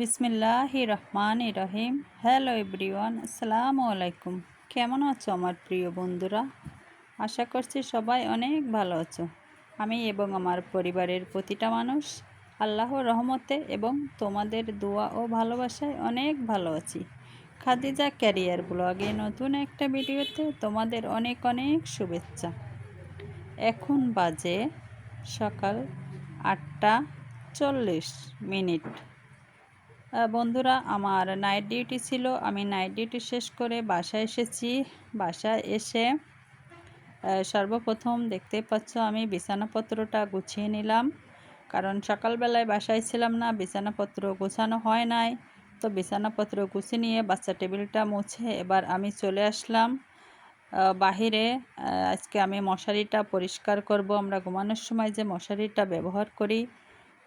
বিসমিল্লাহ রহমান রহিম। Hello everyone, আসসালামু আলাইকুম। কেমন আছো আমার প্রিয় বন্ধুরা? আশা করছি সবাই অনেক ভালো আছো। আমি এবং আমার পরিবারের প্রতিটা মানুষ আল্লাহ রহমতে এবং তোমাদের দোয়া ও ভালোবাসায় অনেক ভালো আছি। খাদিজা ক্যারিয়ার ব্লগে নতুন একটা ভিডিওতে তোমাদের অনেক অনেক শুভেচ্ছা। এখন বাজে সকাল আটটা চল্লিশ মিনিট। বন্ধুরা, আমার নাইট ডিউটি ছিল। আমি নাইট ডিউটি শেষ করে বাসায় এসেছি। বাসায় এসে সর্বপ্রথম দেখতে পাচ্ছ আমি বিছানাপত্রটা গুছিয়ে নিলাম। কারণ সকালবেলায় বাসায় ছিলাম না, বিছানাপত্র গোছানো হয় নাই। তো বিছানাপত্র গুছিয়ে নিয়ে বাচ্চা টেবিলটা মুছে এবার আমি চলে আসলাম। বাহিরে আজকে আমি মশারিটা পরিষ্কার করব। আমরা ঘুমানোর সময় যে মশারিটা ব্যবহার করি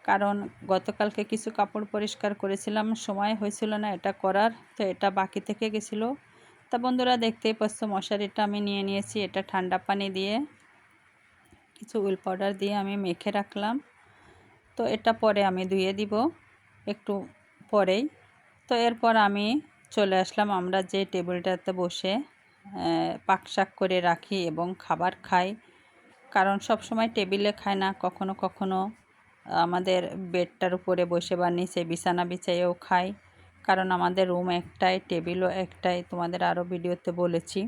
কারণ গতকালকে কিছু কাপড় পরিষ্কার করেছিলাম সময় হয়েছিল না এটা করার তো এটা বাকি থেকে গেছিল। তা বন্ধুরা দেখতেই পাচ্ছ মশারিটা আমি নিয়ে নিয়েছি এটা ঠান্ডা পানি দিয়ে কিছু উইল পাউডার দিয়ে আমি মেখে রাখলাম। তো এটা পরে আমি ধুয়ে দিব একটু পরেই। তো এরপর আমি চলে আসলাম আমরা যে টেবিলটাতে বসে আহ, পাক শাক করে রাখি এবং খাবার খাই। কারণ সব সময় টেবিলে খায় না কখনো কখনো আমাদের বেডটার উপরে বসে বা নিচে বিছানা বিছাইয়েও খাই কারণ আমাদের রুম একটাই, টেবিলও একটাই, তোমাদের আরও ভিডিওতে বলেছি।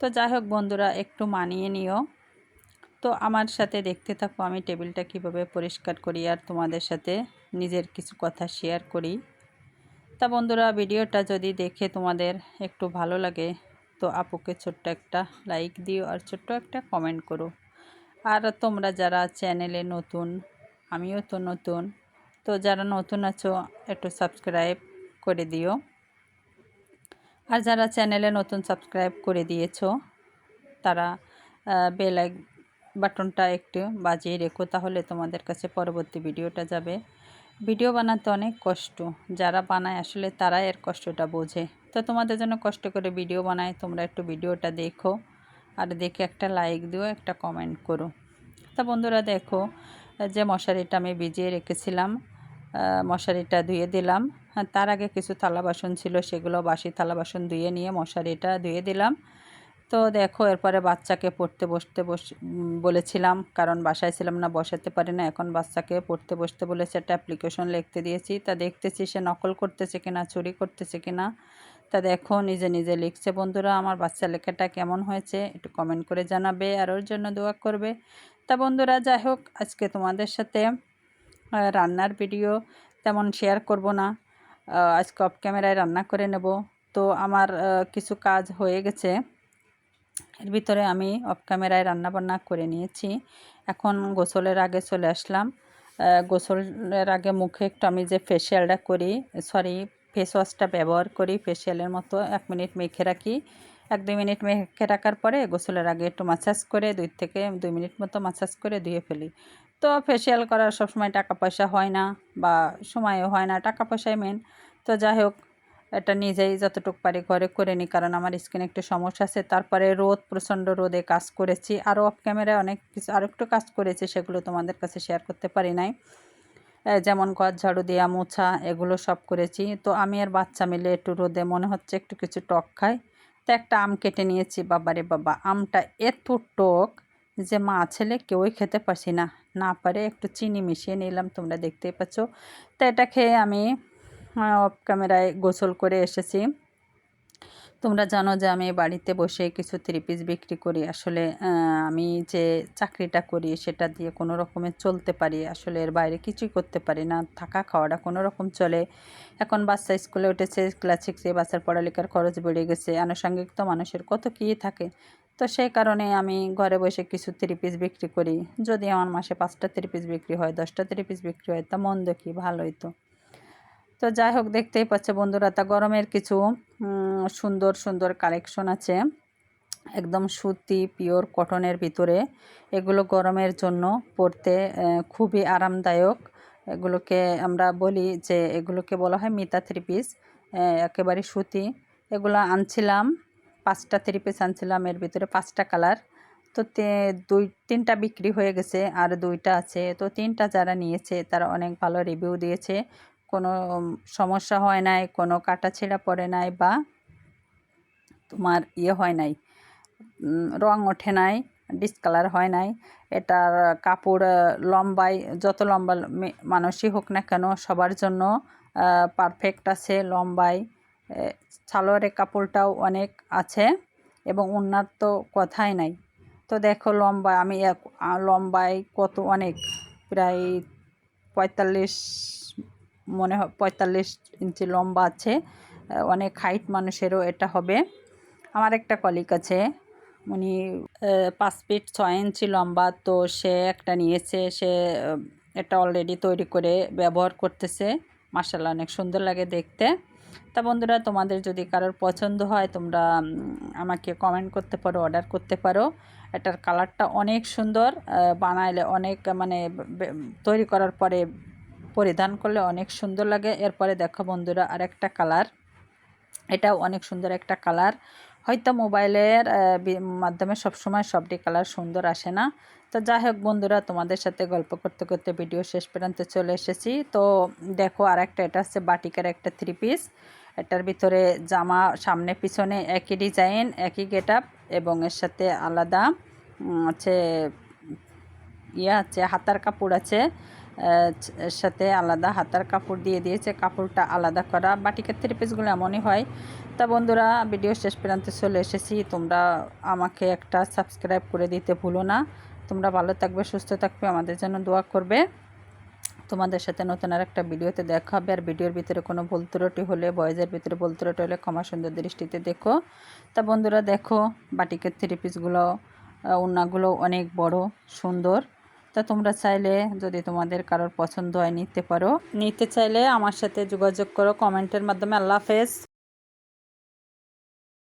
তো যাই হোক বন্ধুরা, একটু মানিয়ে নিও। তো আমার সাথে দেখতে থাকো, আমি টেবিলটা কীভাবে পরিষ্কার করি আর তোমাদের সাথে নিজের কিছু কথা শেয়ার করি। তা বন্ধুরা, ভিডিওটা যদি দেখে তোমাদের একটু ভালো লাগে, তো আপুকে ছোট্ট একটা লাইক দিও আর ছোট্ট একটা কমেন্ট করো। আর তোমরা যারা চ্যানেলে নতুন আমিও তো নতুন। তো যারা নতুন আছো, একটু সাবস্ক্রাইব করে দিও। আর যারা চ্যানেলে নতুন সাবস্ক্রাইব করে দিয়েছ, তারা বেলাইক বাটনটা একটু বাজিয়ে রেখো, তাহলে তোমাদের কাছে পরবর্তী ভিডিওটা যাবে। ভিডিও বানাতে অনেক কষ্ট। যারা বানায়, আসলে তারা এর কষ্টটা বোঝে। তো তোমাদের জন্য কষ্ট করে ভিডিও বানায় তোমরা একটু ভিডিওটা দেখো। আর দেখে একটা লাইক দিও, একটা কমেন্ট করো। তা বন্ধুরা দেখো যে মশারিটা আমি ভিজিয়ে রেখেছিলাম মশারিটা ধুয়ে দিলাম। আর তার আগে কিছু থালা বাসন ছিল, সেগুলো বাসি থালা বাসন ধুয়ে নিয়ে মশারিটা ধুয়ে দিলাম। তো দেখো, এরপরে বাচ্চাকে পড়তে বসতে বস বলেছিলাম, কারণ বাসায় ছিলাম না, বসাতে পারি না। এখন বাচ্চাকে পড়তে বসতে বলেছে, একটা অ্যাপ্লিকেশন লিখতে দিয়েছি। তা দেখতেছি সে নকল করতেছে কিনা, চুরি করতেছে কিনা। তা দেখো, নিজে নিজে লিখছে, বন্ধুরা, আমার বাচ্চা লেখাটা কেমন হয়েছে? একটু কমেন্ট করে জানাবে, আর ওর জন্য দোয়া করবে। তা বন্ধুরা, যাই হোক, আজকে তোমাদের সাথে রান্নার ভিডিও তেমন শেয়ার করব না। আজকে অফ ক্যামেরায় রান্না করে নেব। তো আমার কিছু কাজ হয়ে গেছে। এর ভিতরে আমি অফ ক্যামেরায় রান্না বান্না করে নিয়েছি। এখন গোসলের আগে চলে আসলাম। গোসলের আগে মুখে একটু আমি যে ফেসিয়ালটা করি সরি ফেস ওয়াশটা ব্যবহার করি ফেসিয়ালের মতো এক মিনিট মেখে রাখি। এক, দুই মিনিট মেখে রাখার পরে গোসলের আগে একটু মাসাজ করে দুই থেকে দুই মিনিট মতো মাসাজ করে ধুয়ে ফেলি। তো ফেসিয়াল করার সবসময় টাকা পয়সা হয় না বা সময়ও হয় না, টাকা পয়সাই মেন তো যাই হোক, এটা নিজেই যতটুকু পারি ঘরে করে নিই, কারণ আমার স্কিনে একটু সমস্যা আছে। তারপরে রোদ, প্রচণ্ড রোদে কাজ করেছি। আরও অফ ক্যামেরায় অনেক কিছু আরও একটু কাজ করেছি, সেগুলো তোমাদের কাছে শেয়ার করতে পারি নাই। যেমন ঘর ঝাড়ু দেওয়া মোছা, এগুলো সব করেছি। তো আমি আর বাচ্চা মিলে একটু রোদে মনে হচ্ছে একটু কিছু টক খাই। তো একটা আম কেটে নিয়েছি, বাবারে বাবা। আমটা এত টক যে মা, ছেলে কেউই খেতে পারছি না। না পারে একটু চিনি মিশিয়ে নিলাম, তোমরা দেখতেই পাচ্ছ। তো এটা খেয়ে আমি অফ ক্যামেরায় গোসল করে এসেছি। তোমরা জানো যে আমি বাড়িতে বসে কিছু থ্রি পিস বিক্রি করি। আসলে আমি যে চাকরিটা করি সেটা দিয়ে কোনো রকমে চলতে পারি। আসলে এর বাইরে কিছুই করতে পারি না। থাকা, খাওয়াটা কোনো রকম চলে। এখন বাচ্চা স্কুলে উঠেছে ক্লাস সিক্সে বাচ্চার পড়ালেখার খরচ বেড়ে গেছে। আনুষঙ্গিক তো মানুষের কত কী থাকে। তো সেই কারণে আমি ঘরে বসে কিছু থ্রি পিস বিক্রি করি। যদি আমার মাসে পাঁচটা থ্রি পিস বিক্রি হয়, দশটা থ্রি পিস বিক্রি হয়, তা মন্দ কি? ভালোই তো। তো যাই হোক, দেখতেই পাচ্ছে বন্ধুরা, তা গরমের কিছু সুন্দর সুন্দর কালেকশন আছে। একদম সুতি পিওর কটনের ভিতরে। এগুলো গরমের জন্য পরতে খুবই আরামদায়ক। এগুলোকে আমরা বলি যে, এগুলোকে বলা হয় মিতা থ্রি পিস একেবারে সুতি। এগুলো আনছিলাম, পাঁচটা থ্রি পিস আনছিলাম, এর ভিতরে পাঁচটা কালার তো তে- দুই, তিনটা বিক্রি হয়ে গেছে, আর দুইটা আছে। তো তিনটা যারা নিয়েছে, তারা অনেক ভালো রিভিউ দিয়েছে। কোনো সমস্যা হয় নাই কোনো কাটা ছেঁড়া পড়ে নাই বা তোমার ইয়ে হয় নাই রং ওঠে নাই ডিসকালার হয় নাই এটার কাপড় আহ, লম্বায় যত লম্বা মানুষই হোক না কেন সবার জন্য পারফেক্ট আছে লম্বায় আহ, সালোয়ারের কাপড়টাও অনেক আছে এবং ওনার তো কথাই নাই। তো দেখো লম্বা আমি লম্বায় কত অনেক প্রায় পঁয়তাল্লিশ মনে হয় পঁয়তাল্লিশ ইঞ্চি লম্বা আছে অনেক হাইট মানুষেরও এটা হবে। আমার একটা কলিক আছে, উনি পাঁচ ফিট ছয় ইঞ্চি লম্বা, তো সে একটা নিয়েছে, সে এটা অলরেডি তৈরি করে ব্যবহার করতেছে। মার্শাল্লাহ অনেক সুন্দর লাগে দেখতে। তা বন্ধুরা, তোমাদের যদি কারোর পছন্দ হয়, তোমরা আমাকে কমেন্ট করতে পারো অর্ডার করতে পারো। এটার কালারটা অনেক সুন্দর বানাইলে অনেক মানে তৈরি করার পরে পরিধান করলে অনেক সুন্দর লাগে। এরপরে দেখো বন্ধুরা আরেকটা কালার। এটাও অনেক সুন্দর একটা কালার। হয়তো মোবাইলের মাধ্যমে সবসময় সবটি কালার সুন্দর আসে না। তো যাই হোক বন্ধুরা, তোমাদের সাথে গল্প করতে করতে ভিডিও শেষ পর্যন্ত চলে এসেছি। তো দেখো আর একটা এটা হচ্ছে বাটিকের একটা থ্রি পিস এটার ভিতরে জামা সামনে পিছনে একই ডিজাইন একই গেট এবং এর সাথে আলাদা হচ্ছে ইয়ে আছে, হাতার কাপড় আছে। সাথে আলাদা হাতার কাপড় দিয়ে দিয়েছে। কাপড়টা আলাদা করা। বাটিকের থ্রি পিসগুলো এমনই হয়। তা বন্ধুরা, ভিডিও শেষ পর্যন্ত চলে এসেছি। তোমরা আমাকে একটা সাবস্ক্রাইব করে দিতে ভুলো না। তোমরা ভালো থাকবে, সুস্থ থাকবে, আমাদের জন্য দোয়া করবে। তোমাদের সাথে নতুন আর একটা ভিডিওতে দেখা হবে। আর ভিডিওর ভিতরে কোনো ভুল ত্রুটি হলে বয়েজের ভিতরে ভুল ত্রুটি হলে ক্ষমা সুন্দর দৃষ্টিতে দেখো। তা বন্ধুরা, দেখো বাটিকের থ্রি পিসগুলো অনেক বড়, সুন্দর। তা তোমরা চাইলে যদি তোমাদের কারোর পছন্দ হয় নিতে পারো। নিতে চাইলে আমার সাথে যোগাযোগ করো কমেন্টের মাধ্যমে। আল্লাহ হাফেজ।